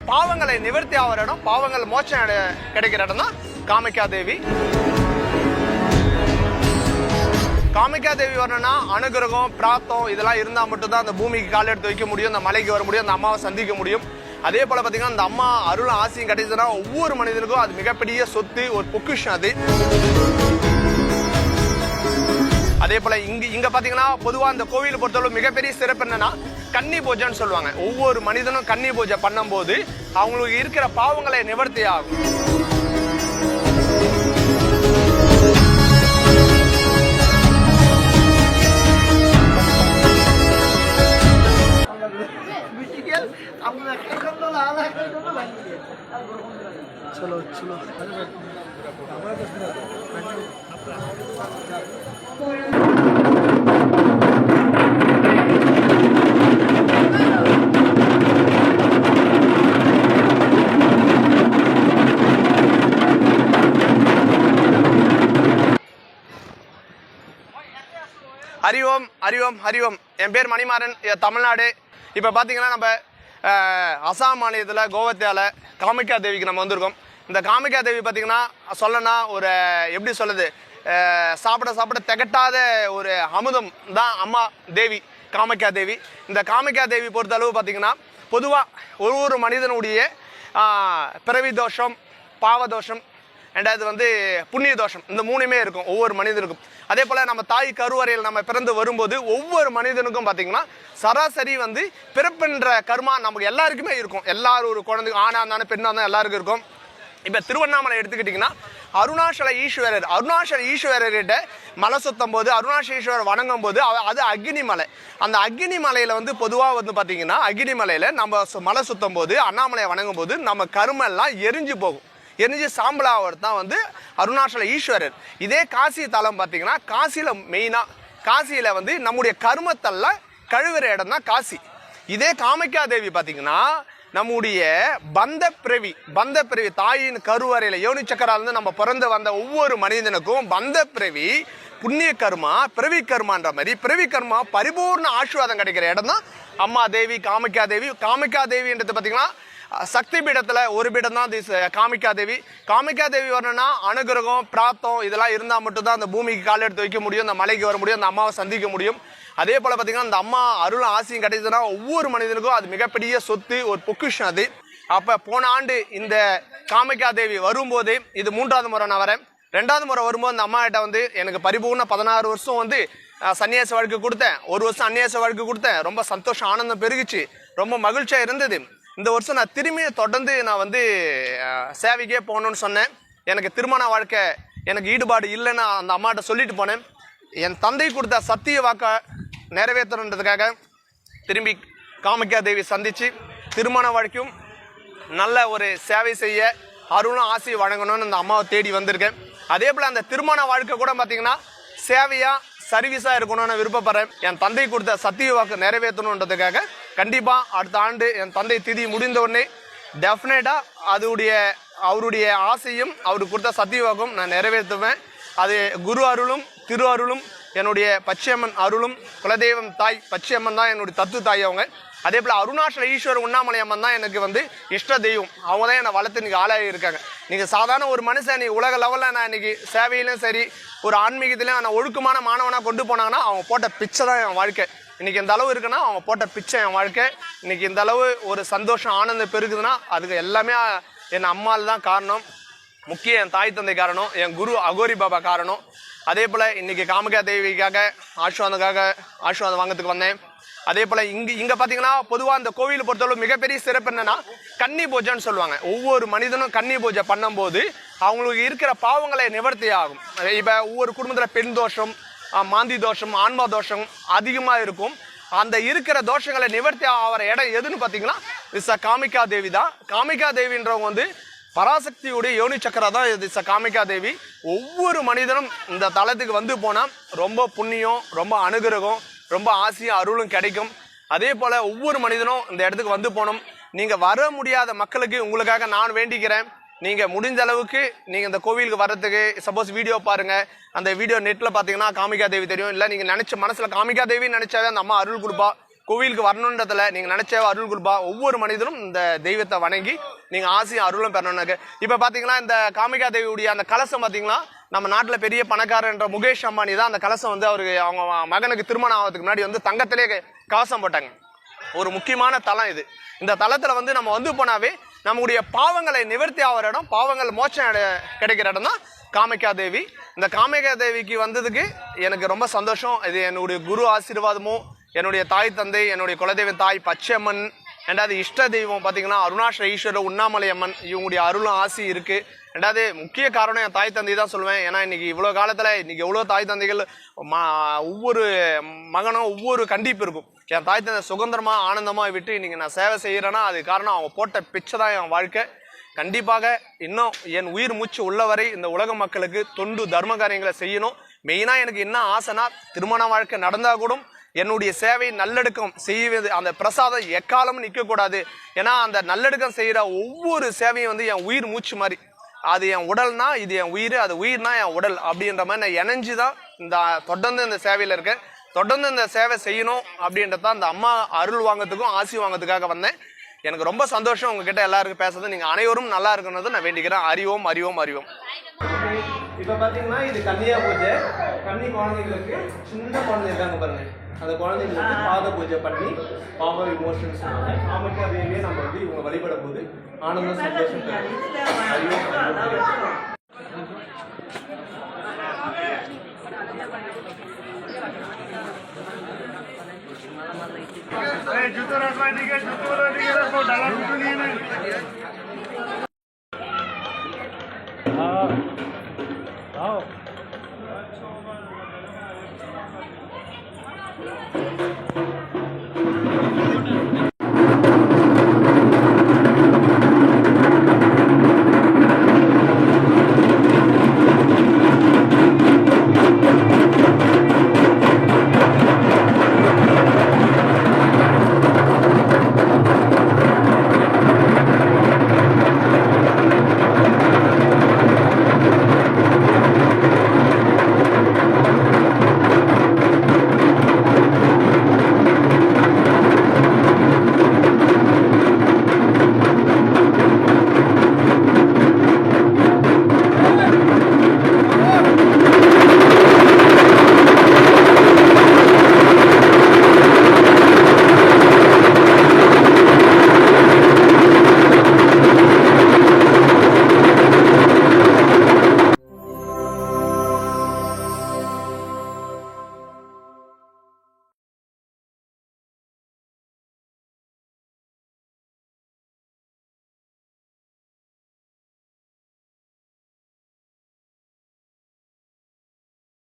பாவங்களை நிவர்த்தி ஆகிற இடம் பாவங்கள் மோட்சம் கிடைக்கிற இடம் தான் காமிக்கா தேவி. காமிக்கா தேவி வரணும்னா அனுகிரகம் பிராத்தம் இதெல்லாம் இருந்தால் மட்டும்தான் அந்த பூமிக்கு கால் எடுத்து வைக்க முடியும் அந்த மலைக்கு வர முடியும் அந்த அம்மாவை சந்திக்க முடியும். அதே போல பார்த்தீங்கன்னா அந்த அம்மா அருள் ஆசையும் கிடைச்சதுன்னா ஒவ்வொரு மனிதனுக்கும் அது மிகப்பெரிய சொத்து ஒரு பொக்கிஷம் அது. அதே போல இங்க இங்க பாத்தீங்கன்னா பொதுவா இந்த கோவிலை பொறுத்தளவு மிகப்பெரிய சிறப்பு என்னன்னா கன்னி பூஜைன்னு சொல்லுவாங்க ஒவ்வொரு மனிதனும் கன்னி பூஜை பண்ணும்போது அவங்களுக்கு இருக்கிற பாவங்களை நிவர்த்தி ஆகும் বিটিকেল আমরা এখন তো আলাদা করে কোনো বানিয়ে চলো চলো ஹரிஓம் ஹரி ஓம் என் பேர் மணிமாறன் தமிழ்நாடு. இப்போ பார்த்தீங்கன்னா நம்ம அசாம் மாநிலத்தில் கோவத்தியால காமிக்கா தேவிக்கு நம்ம வந்திருக்கோம். இந்த காமிக்கா தேவி பார்த்தீங்கன்னா சொல்லனா ஒரு எப்படி சொல்லுது சாப்பிட சாப்பிட திகட்டாத ஒரு அமுதம் தான் அம்மா தேவி காமிக்கா தேவி. இந்த காமிக்கா தேவி பொறுத்தளவு பார்த்தீங்கன்னா பொதுவாக ஒரு ஒரு மனிதனுடைய பிறவி தோஷம் பாவ தோஷம் ரெண்டாவது வந்து புண்ணிய தோஷம் இந்த மூணுமே இருக்கும். ஒவ்வொரு மனிதனுக்கும். அதே போல் நம்ம தாய் கருவறையில் நம்ம பிறந்து வரும்போது ஒவ்வொரு மனிதனுக்கும் பார்த்தீங்கன்னா சராசரி வந்து பிறப்புன்ற கர்மா நமக்கு எல்லாருக்குமே இருக்கும். எல்லாரும் ஒரு குழந்தை ஆனா இருந்தாலும் பெண்ணாக இருந்தாலும் எல்லாருக்கும் இருக்கும். இப்போ திருவண்ணாமலை எடுத்துக்கிட்டிங்கன்னா அருணாச்சல ஈஸ்வரர் அருணாச்சல ஈஸ்வரர்கிட்ட மலை சுத்தம் போது அருணாச்சல ஈஸ்வரர் வணங்கும் போது அது அக்னி மலை. அந்த அக்னி மலையில் வந்து பொதுவாக வந்து பார்த்திங்கன்னா அக்னி மலையில் நம்ம சு- மலை சுத்தம் போது அண்ணாமலையை வணங்கும் போது நம்ம கருமெல்லாம் எரிஞ்சு போகும். எரிஞ்சு சாம்பலாவது தான் வந்து அருணாச்சல ஈஸ்வரர். இதே காசி தலம் பார்த்தீங்கன்னா காசியில் மெயினாக காசியில் வந்து நம்முடைய கருமத்தெல்லாம் கழுவுற இடம் தான் காசி. இதே காமிக்கா தேவி பார்த்தீங்கன்னா நம்முடைய பந்த பிறவி பந்த பிறவி தாயின் கருவறையில் யோனி சக்கராலேருந்து நம்ம பிறந்து வந்த ஒவ்வொரு மனிதனுக்கும் பந்த பிறவி புண்ணிய கர்மா பிறவி கர்மான்ற மாதிரி பிறவி கர்மா பரிபூர்ண ஆசீர்வாதம் கிடைக்கிற இடம் தான் அம்மா தேவி காமிக்கா தேவி. காமிக்கா தேவின்றது பார்த்தீங்கன்னா சக்தி பீடத்தில் ஒரு பீடம் தான் திஸ் காமிக்கா தேவி. காமிக்கா தேவி வரணும்னா அனுகிரகம் பிராத்தம் இதெல்லாம் இருந்தால் மட்டும்தான் அந்த பூமிக்கு கால் எடுத்து வைக்க முடியும் அந்த மலைக்கு வர முடியும் அந்த அம்மாவை சந்திக்க முடியும். அதே போல் பார்த்தீங்கன்னா அந்த அம்மா அருள் ஆசையும் கிடைச்சதுன்னா ஒவ்வொரு மனிதனுக்கும் அது மிகப்பெரிய சொத்து ஒரு பொக்கிஷம் அது. அப்போ போன ஆண்டு இந்த காமிக்கா தேவி வரும்போது இது மூன்றாவது முறை நான் வரேன். ரெண்டாவது முறை வரும்போது அந்த அம்மா கிட்ட வந்து எனக்கு பரிபூர்ண பதினாறு வருஷம் வந்து சன்னியாச வாழ்க்கை கொடுத்தேன். ஒரு வருஷம் அந்நியாச வாழ்க்கை கொடுத்தேன். ரொம்ப சந்தோஷம் ஆனந்தம் பெருகிச்சு. ரொம்ப மகிழ்ச்சியாக இருந்தது. இந்த வருஷம் நான் திரும்பி தொடர்ந்து நான் வந்து சேவைக்கே போகணும்னு சொன்னேன். எனக்கு திருமண வாழ்க்கை எனக்கு ஈடுபாடு இல்லைன்னு அந்த அம்மாட்ட சொல்லிட்டு போனேன். என் தந்தை கொடுத்த சத்திய வாக்கை நிறைவேற்றணுன்றதுக்காக திரும்பி காமக்கியா தேவி சந்தித்து திருமண வாழ்க்கையும் நல்ல ஒரு சேவை செய்ய அருளும் ஆசை வழங்கணும்னு அந்த அம்மாவை தேடி வந்திருக்கேன். அதே போல் அந்த திருமண வாழ்க்கை கூட பார்த்தீங்கன்னா சேவையாக சர்வீஸாக இருக்கணும்னு விருப்பப்படுறேன். என் தந்தை கொடுத்த சத்திய வாக்கு நிறைவேற்றணுன்றதுக்காக கண்டிப்பாக அடுத்த ஆண்டு என் தந்தை திதி முடிந்த உடனே டெஃபினட்டாக அதுடைய அவருடைய ஆசையும் அவருக்கு கொடுத்த சத்திய நான் நிறைவேற்றுவேன். அது குரு அருளும் திரு அருளும் என்னுடைய பச்சையம்மன் அருளும் குலதெய்வம் தாய் பச்சையம்மன் தான் என்னுடைய தத்து தாய் அவங்க. அதே போல் அருணாச்சல ஈஸ்வர் உண்ணாமலை அம்மன் தான் எனக்கு வந்து இஷ்ட தெய்வம். அவங்க தான் என்னை வளர்த்து இன்னைக்கு ஆளாகி இருக்காங்க நீங்கள் சாதாரண ஒரு மனுஷன் நீ உலக லெவலில் நான் இன்னைக்கு சேவையிலும் சரி ஒரு ஆன்மீகத்திலையும் நான் ஒழுக்கமான மாணவனாக கொண்டு போனாங்கன்னா அவங்க போட்ட பிச்சை தான் என் வாழ்க்கை. இன்னைக்கு இந்த அளவு இருக்குன்னா அவங்க போட்ட பிச்சை என் வாழ்க்கை. இன்னைக்கு இந்த அளவு ஒரு சந்தோஷம் ஆனந்தம் பெருகுதுன்னா அதுக்கு எல்லாமே என் அம்மாவில் தான் காரணம். முக்கிய என் தாய் தந்தை காரணம் என் குரு அகோரி பாபா காரணம். அதே போல் இன்றைக்கி காமிகா தேவிக்காக ஆசிர்வாதத்துக்காக ஆசிர்வாதம் வாங்கிறதுக்கு வந்தேன். அதே போல் இங்கே இங்கே பார்த்தீங்கன்னா பொதுவாக அந்த கோவிலை பொறுத்தளவு மிகப்பெரிய சிறப்பு என்னன்னா கன்னி பூஜைன்னு சொல்லுவாங்க. ஒவ்வொரு மனிதனும் கன்னி பூஜை பண்ணும்போது அவங்களுக்கு இருக்கிற பாவங்களை நிவர்த்தி ஆகும். இப்போ ஒவ்வொரு குடும்பத்தில் பெண் தோஷம் மாந்தி தோஷம் ஆன்மா தோஷம் அதிகமாக இருக்கும். அந்த இருக்கிற தோஷங்களை நிவர்த்தி ஆகிற இடம் எதுன்னு பார்த்தீங்கன்னா இஸ் காமிகா தேவி தான். காமிகா தேவின்றவங்க வந்து பராசக்தியுடைய யோனி சக்கரா தான் இது இஸ் காமிகா தேவி. ஒவ்வொரு மனிதனும் இந்த தலத்துக்கு வந்து போனால் ரொம்ப புண்ணியம் ரொம்ப அனுகிரகம் ரொம்ப ஆசையும் அருளும் கிடைக்கும். அதே போல் ஒவ்வொரு மனிதனும் இந்த இடத்துக்கு வந்து போனோம் நீங்கள் வர முடியாத மக்களுக்கு உங்களுக்காக நான் வேண்டிக்கிறேன். நீங்கள் முடிஞ்ச அளவுக்கு நீங்கள் இந்த கோவிலுக்கு வர்றதுக்கு சப்போஸ் வீடியோ பாருங்கள் அந்த வீடியோ நெட்டில் பார்த்தீங்கன்னா காமிகா தேவி தெரியும். இல்லை நீங்கள் நினச்ச மனசில் காமிகா தேவி நினச்சாவே அந்த அம்மா அருள் கொடுப்பா. கோவிலுக்கு வரணுன்றதுல நீங்கள் நினைச்ச அருள் கொடுப்பா. ஒவ்வொரு மனிதனும் இந்த தெய்வத்தை வணங்கி நீங்கள் ஆசையும் அருளும் பெறணும்னு இப்போ பார்த்தீங்கன்னா இந்த காமிகா தேவியுடைய அந்த கலசம் பார்த்தீங்கன்னா நம்ம நாட்டில் பெரிய பணக்காரன்ற முகேஷ் அம்பானி தான் அந்த கலசம் வந்து அவருக்கு அவங்க மகனுக்கு திருமணம் ஆகிறதுக்கு முன்னாடி வந்து தங்கத்திலே கவசம் போட்டாங்க. ஒரு முக்கியமான தலம் இது. இந்த தலத்தில் வந்து நம்ம வந்து போனாவே நம்முடைய பாவங்களை நிவர்த்தி ஆகிற இடம் பாவங்கள் மோட்சம் கிடைக்கிற இடம் தான் காமிக்கா தேவி. இந்த காமிகா தேவிக்கு வந்ததுக்கு எனக்கு ரொம்ப சந்தோஷம். இது என்னுடைய குரு ஆசீர்வாதமும் என்னுடைய தாய் தந்தை என்னுடைய குலதெய்வ தாய் பச்சையம்மன் ரெண்டாவது இஷ்ட தெய்வம் பார்த்தீங்கன்னா அருணாச்சல ஈஸ்வரர் உண்ணாமலை அம்மன் இவங்களுடைய அருளும் ஆசி இருக்குது ரெண்டாவது முக்கிய காரணம் என் தாய் தந்தை தான் சொல்லுவேன். ஏன்னா இன்னைக்கு இவ்வளோ காலத்தில் இன்னைக்கு எவ்வளோ தாய் தந்தைகள் மா ஒவ்வொரு மகனும் ஒவ்வொரு கண்டிப்பு இருக்கும். என் தாய் தந்தை சுதந்திரமாக ஆனந்தமாக விட்டு இன்றைக்கி நான் சேவை செய்கிறேன்னா அது காரணம் அவங்க போட்ட பிச்சை தான் என் வாழ்க்கை. கண்டிப்பாக இன்னும் என் உயிர் மூச்சு உள்ளவரை இந்த உலக மக்களுக்கு தொண்டு தர்ம காரியங்களை செய்யணும். மெயினாக எனக்கு என்ன ஆசைனா திருமண வாழ்க்கை நடந்தால் கூட என்னுடைய சேவை நல்லடுக்கம் செய்வது அந்த பிரசாதம் எக்காலமும் நிற்கக்கூடாது ஏன்னா அந்த நல்லடுக்கம் செய்கிற ஒவ்வொரு சேவையும் வந்து என் உயிர் மூச்சு மாதிரி அது என் உடல்னா இது என் உயிர் அது உயிர்னா என் உடல் அப்படின்ற மாதிரி நான் இணைஞ்சு தான் இந்த தொடர்ந்து இந்த சேவையில் இருக்கேன். தொடர்ந்து இந்த சேவை செய்யணும் அப்படின்றது தான் இந்த அம்மா அருள் வாங்கிறதுக்கும் ஆசி வாங்கிறதுக்காக வந்தேன். எனக்கு ரொம்ப சந்தோஷம் உங்ககிட்ட எல்லாருக்கும் பேசுறது. நீங்கள் அனைவரும் நல்லா இருக்கணும்னு நான் வேண்டிக்கிறேன். அறிவோம் அறிவோம் அறிவோம். இப்போ பார்த்தீங்கன்னா இது கன்னியா பூஜை கன்னி குழந்தைங்களுக்கு சின்ன குழந்தை இருக்காங்க பாருங்க. அந்த குழந்தைங்களுக்கு பாத பூஜை பண்ணி பாப விமோஷன்ஸ் காமிக்கா தேவியை நம்ம வந்து இவங்க வழிபட போது ஆனந்தம் சந்தோஷம் தரும். அறிவோம், Yeah.